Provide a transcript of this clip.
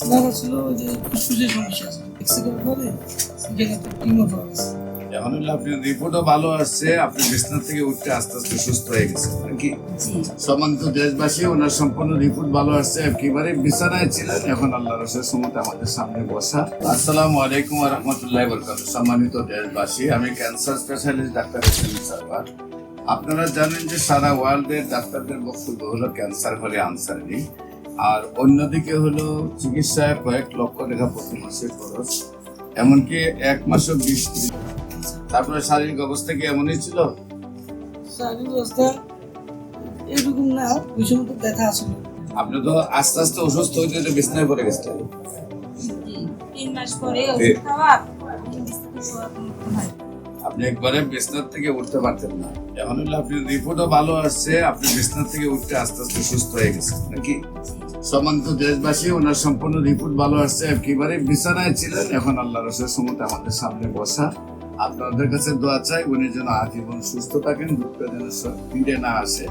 দেখা ছিল যে ফুসফুসের সমস্যা আছে এক্সরে পরে টিউমার পাওয়া গেছে এখন হলো আপনি রিপোর্টও ভালো আসছে আপনি বিছনা থেকে উঠতে আস্তে আস্তে সুস্থ হয়ে গেছেন নাকি জি। সম্মানিত দেশবাসী ওনার সম্পূর্ণ রিপোর্ট ভালো আসছে একেবারে বিছানায় ছিলেন এখন আল্লাহ রসের সময় আমাদের সামনে বসা। আসসালামু আলাইকুম রহমতুল্লাহ বরকাত সম্মানিত দেশবাসী আমি cancer specialist doctor Hossain Sarwar আপনারা জানেন যে সারা ওয়ার্ল্ডের ডাক্তারদের বক্তব্য হলো ক্যান্সার হলে আনসার নেই। আর অন্যদিকে হলো চিকিৎসায় কয়েক লক্ষ টাকা প্রতি মাসে খরচ এমনকি এক মাসও বিশ তারপরে শারীরিক অবস্থা কি এমনই ছিল? শারীরিক অবস্থা এরকম না ওই সময় তো ব্যথা আসলে। আপনি তো আস্তে আস্তে অসুস্থ হইতে হইতে বিছনায় পড়ে গেছিলেন। তিন মাস পরে ওষুধ খাওয়া হয়। আপনি একবারে বিছনার থেকে উঠতে পারতেন না। এখন হলো আপনি রিপোর্টও ভালো আসছে আপনি বিছনার থেকে উঠতে আস্তে আস্তে সুস্থ হয়ে গেছেন নাকি? সম্মানিত দেশবাসী, ওনার সম্পূর্ণ রিপোর্ট ভালো আসছে, একেবারে বিছানায় ছিলেন। এখন আল্লাহ রসের সমতে আমাদের সামনে বসা। আপনাদের কাছে দোয়া চাই, উনি যেন আজীবন সুস্থ থাকেন, দুঃখ যেন ফিরে না আসে।